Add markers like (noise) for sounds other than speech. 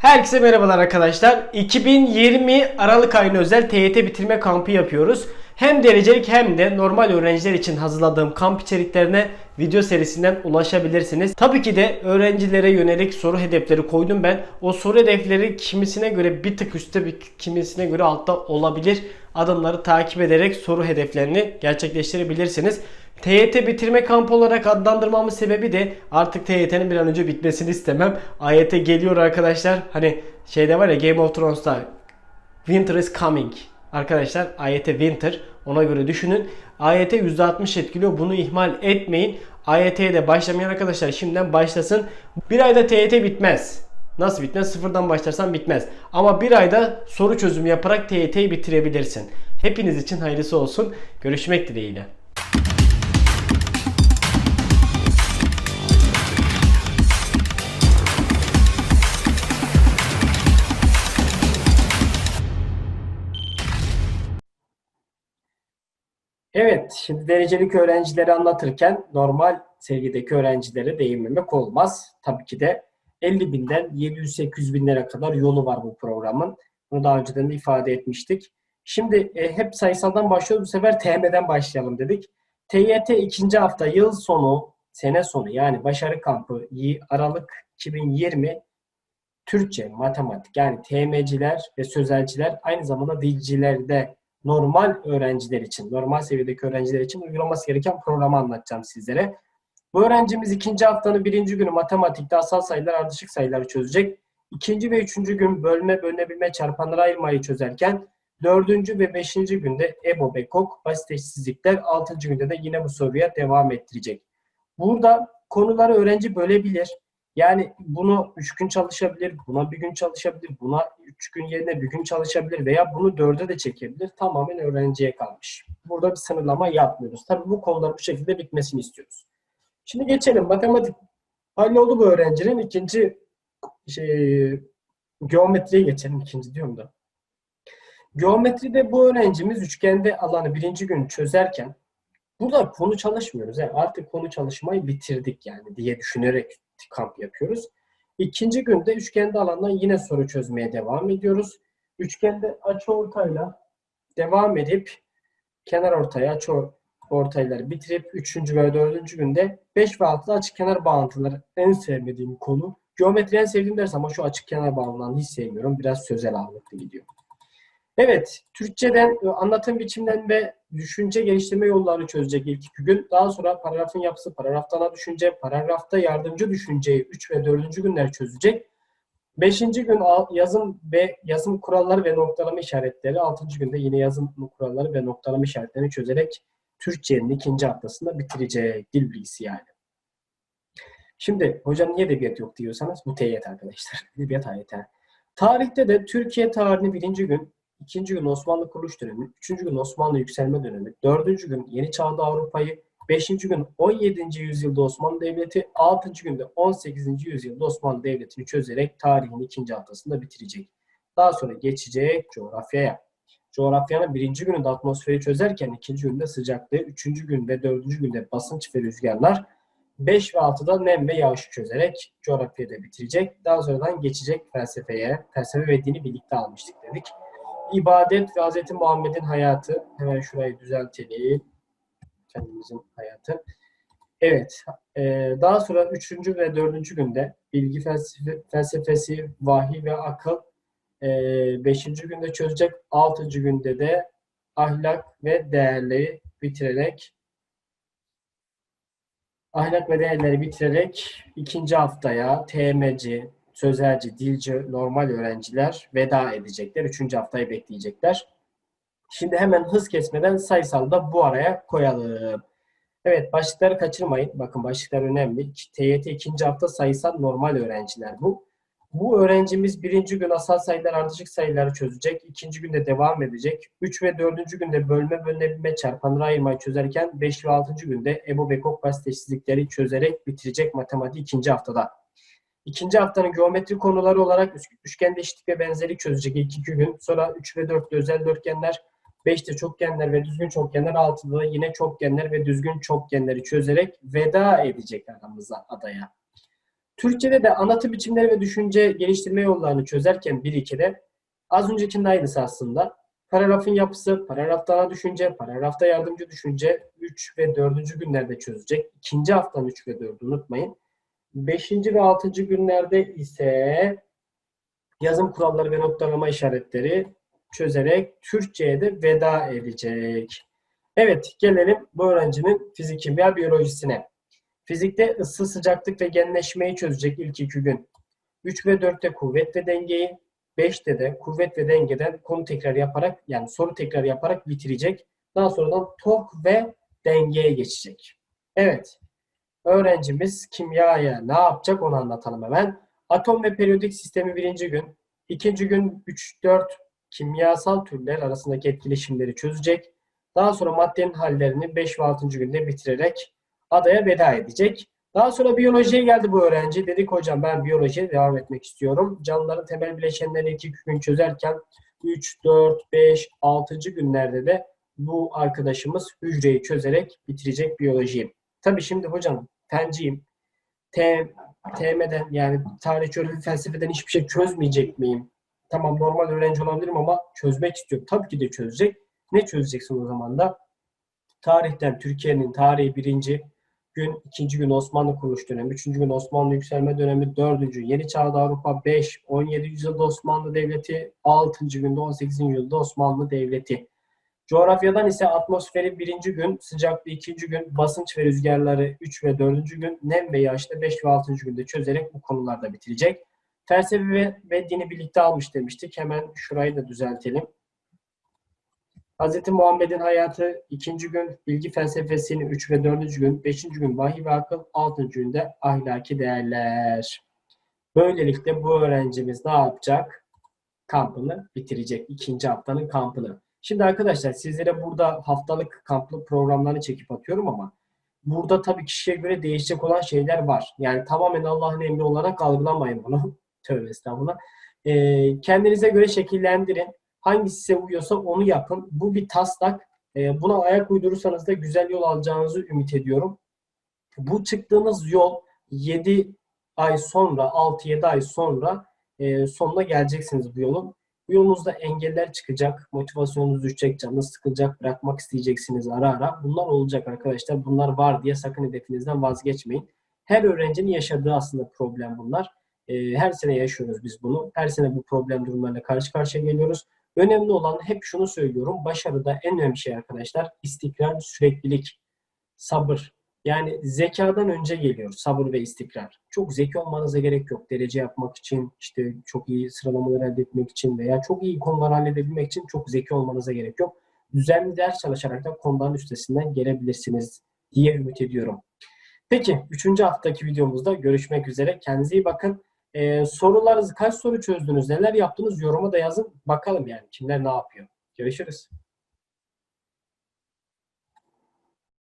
Herkese merhabalar arkadaşlar. 2020 Aralık ayına özel TYT bitirme kampı yapıyoruz. Hem derecelik hem de normal öğrenciler için hazırladığım kamp içeriklerine video serisinden ulaşabilirsiniz. Tabii ki de öğrencilere yönelik soru hedefleri koydum ben. O soru hedefleri kimisine göre bir tık üstte bir kimisine göre altta olabilir. Adımları takip ederek soru hedeflerini gerçekleştirebilirsiniz. TYT bitirme kampı olarak adlandırmamın sebebi de artık TYT'nin bir an önce bitmesini istemem. AYT geliyor arkadaşlar. Hani şeyde var ya Game of Thrones'ta Winter is coming. Arkadaşlar AYT Winter ona göre düşünün. AYT %60 etkiliyor. Bunu ihmal etmeyin. AYT'ye de başlamayan arkadaşlar şimdiden başlasın. Bir ayda TYT bitmez. Nasıl bitmez? Sıfırdan başlarsan bitmez. Ama bir ayda soru çözümü yaparak TYT'yi bitirebilirsin. Hepiniz için hayırlısı olsun. Görüşmek dileğiyle. Evet, şimdi derecelik öğrencileri anlatırken normal seviyedeki öğrencilere değinmemek olmaz. Tabii ki de 50 binden 700-800 binlere kadar yolu var bu programın. Bunu daha önceden de ifade etmiştik. Şimdi e, hep sayısaldan başlıyoruz. Bu sefer TM'den başlayalım dedik. TYT ikinci hafta yıl sonu, sene sonu yani başarı kampı Aralık 2020 Türkçe, matematik yani TM'ciler ve sözelciler aynı zamanda dilcilerde normal öğrenciler için, normal seviyedeki öğrenciler için uygulaması gereken programı anlatacağım sizlere. Bu öğrencimiz ikinci haftanın birinci günü matematikte asal sayılar, ardışık sayıları çözecek. İkinci ve üçüncü gün bölme, bölünebilme, çarpanları ayırmayı çözerken dördüncü ve beşinci günde EBO, BEKOK, basit eşsizlikler, altıncı günde de yine bu soruya devam ettirecek. Burada konuları öğrenci bölebilir. Yani bunu üç gün çalışabilir, buna bir gün çalışabilir, buna üç gün yerine bir gün çalışabilir veya bunu dörde de çekebilir. Tamamen öğrenciye kalmış. Burada bir sınırlama yapmıyoruz. Tabii bu konular bu şekilde bitmesini istiyoruz. Şimdi geçelim. Matematik halloldu bu öğrencinin. ikinci şey, geometriye geçelim. ikinci diyorum da. Geometride bu öğrencimiz üçgende alanı birinci gün çözerken burada konu çalışmıyoruz. Yani artık konu çalışmayı bitirdik yani diye düşünerek kamp yapıyoruz. İkinci günde üçgende alandan yine soru çözmeye devam ediyoruz. Üçgende açı ortayla devam edip kenar ortaya açı ortayları bitirip üçüncü ve dördüncü günde 5 ve 6'da açık kenar bağıntıları en sevmediğim konu. Geometri en sevdiğim ders ama şu açık kenar bağıntılarını hiç sevmiyorum. Biraz sözel ağırlıklı gidiyor. Evet, Türkçeden e, anlatım biçimden ve düşünce geliştirme yollarını çözecek ilk iki gün. Daha sonra paragrafın yapısı, paragrafta ana düşünce, paragrafta yardımcı düşünceyi 3 ve 4. günler çözecek. 5. gün yazım ve yazım kuralları ve noktalama işaretleri, 6. günde yine yazım kuralları ve noktalama işaretlerini çözerek Türkçenin ikinci haftasında bitirecek dil bilgisi yani. Şimdi hocam niye edebiyat yok diyorsanız bu TYT arkadaşlar. (laughs) Edebiyat AYT. Tarihte de Türkiye tarihini birinci gün, ikinci gün Osmanlı kuruluş dönemi, üçüncü gün Osmanlı yükselme dönemi, dördüncü gün Yeni Çağda Avrupa'yı, beşinci gün 17. yüzyılda Osmanlı Devleti, altıncı günde 18. yüzyılda Osmanlı Devleti'ni çözerek tarihin ikinci haftasında bitirecek. Daha sonra geçecek coğrafyaya. Coğrafyanın birinci gününde atmosferi çözerken ikinci günde sıcaklığı, üçüncü gün ve dördüncü günde basınç ve rüzgarlar, 5 ve 6'da nem ve yağışı çözerek coğrafyayı da bitirecek. Daha sonradan geçecek felsefeye. Felsefe ve dini birlikte almıştık dedik. İbadet ve Hz. Muhammed'in hayatı. Hemen şurayı düzeltelim. Kendimizin hayatı. Evet. e, daha sonra 3. ve 4. günde bilgi felsefe, felsefesi, vahiy ve akıl 5. günde çözecek. 6. günde de ahlak ve değerleri bitirerek ahlak ve değerleri bitirerek ikinci haftaya TMC, sözelci, dilci, normal öğrenciler veda edecekler. Üçüncü haftayı bekleyecekler. Şimdi hemen hız kesmeden sayısal da bu araya koyalım. Evet başlıkları kaçırmayın. Bakın başlıklar önemli. TYT ikinci hafta sayısal normal öğrenciler bu. Bu öğrencimiz birinci gün asal sayılar ardışık sayıları çözecek. ikinci günde devam edecek. Üç ve dördüncü günde bölme bölünebilme çarpanları ayırmayı çözerken beş ve altıncı günde EBO ve KOK basit eşsizlikleri çözerek bitirecek matematik ikinci haftada. İkinci haftanın geometri konuları olarak üç- üçgende eşitlik ve benzerlik çözecek ilk iki gün. Sonra 3 ve 4'te özel dörtgenler, 5'te çokgenler ve düzgün çokgenler, 6'da da yine çokgenler ve düzgün çokgenleri çözerek veda edecek aramıza adaya. Türkçe'de de anlatı biçimleri ve düşünce geliştirme yollarını çözerken 1-2'de az öncekinin aynısı aslında. Paragrafın yapısı, paragrafta ana düşünce, paragrafta yardımcı düşünce 3 ve 4. günlerde çözecek. İkinci haftanın 3 ve 4'ü unutmayın. 5. ve 6. günlerde ise yazım kuralları ve noktalama işaretleri çözerek Türkçe'ye de veda edecek. Evet, gelelim bu öğrencinin fizik, kimya, biyolojisine. Fizikte ısı, sıcaklık ve genleşmeyi çözecek ilk iki gün. 3 ve 4'te kuvvet ve dengeyi, 5'te de kuvvet ve dengeden konu tekrar yaparak yani soru tekrar yaparak bitirecek. Daha sonradan tork ve dengeye geçecek. Evet. Öğrencimiz kimyaya ne yapacak onu anlatalım hemen. Atom ve periyodik sistemi birinci gün. ikinci gün 3-4 kimyasal türler arasındaki etkileşimleri çözecek. Daha sonra maddenin hallerini 5 ve 6. günde bitirerek adaya veda edecek. Daha sonra biyolojiye geldi bu öğrenci. Dedik hocam ben biyolojiye devam etmek istiyorum. Canlıların temel bileşenlerini 2 gün çözerken 3, 4, 5, 6. günlerde de bu arkadaşımız hücreyi çözerek bitirecek biyolojiyi. Tabii şimdi hocam fenciyim. T, TM'den yani tarih, coğrafya, felsefeden hiçbir şey çözmeyecek miyim? Tamam normal öğrenci olabilirim ama çözmek istiyorum. Tabii ki de çözecek. Ne çözeceksin o zaman da? Tarihten Türkiye'nin tarihi birinci gün, ikinci gün Osmanlı kuruluş dönemi, üçüncü gün Osmanlı yükselme dönemi, dördüncü Yeni Çağda Avrupa 5, 17. yüzyılda Osmanlı Devleti, altıncı günde 18. yüzyılda Osmanlı Devleti. Coğrafyadan ise atmosferi birinci gün, sıcaklığı ikinci gün, basınç ve rüzgarları 3 ve dördüncü gün, nem ve yağışta 5 ve altıncı günde çözerek bu konularda bitirecek. Felsefe ve, ve dini birlikte almış demiştik. Hemen şurayı da düzeltelim. Hz. Muhammed'in hayatı ikinci gün, bilgi felsefesini 3 ve 4. gün, 5. gün vahiy ve akıl, 6. günde ahlaki değerler. Böylelikle bu öğrencimiz ne yapacak? Kampını bitirecek. ikinci haftanın kampını. Şimdi arkadaşlar sizlere burada haftalık kamplı programlarını çekip atıyorum ama burada tabii kişiye göre değişecek olan şeyler var. Yani tamamen Allah'ın emri olarak algılamayın bunu. (laughs) Tövbe estağfurullah. Ee, kendinize göre şekillendirin. Hangisi size uyuyorsa onu yapın. Bu bir taslak. Ee, buna ayak uydurursanız da güzel yol alacağınızı ümit ediyorum. Bu çıktığınız yol 7 ay sonra, 6-7 ay sonra e, sonuna geleceksiniz bu yolun. Bu yolunuzda engeller çıkacak, motivasyonunuz düşecek, canınız sıkılacak, bırakmak isteyeceksiniz ara ara. Bunlar olacak arkadaşlar. Bunlar var diye sakın hedefinizden vazgeçmeyin. Her öğrencinin yaşadığı aslında problem bunlar. E, her sene yaşıyoruz biz bunu. Her sene bu problem durumlarla karşı karşıya geliyoruz. Önemli olan hep şunu söylüyorum. Başarıda en önemli şey arkadaşlar istikrar, süreklilik, sabır. Yani zekadan önce geliyor sabır ve istikrar. Çok zeki olmanıza gerek yok. Derece yapmak için, işte çok iyi sıralamalar elde etmek için veya çok iyi konular halledebilmek için çok zeki olmanıza gerek yok. Düzenli ders çalışarak da konuların üstesinden gelebilirsiniz diye ümit ediyorum. Peki 3. haftaki videomuzda görüşmek üzere. Kendinize iyi bakın. Ee, sorularınızı kaç soru çözdünüz, neler yaptınız yoruma da yazın. Bakalım yani kimler ne yapıyor. Görüşürüz.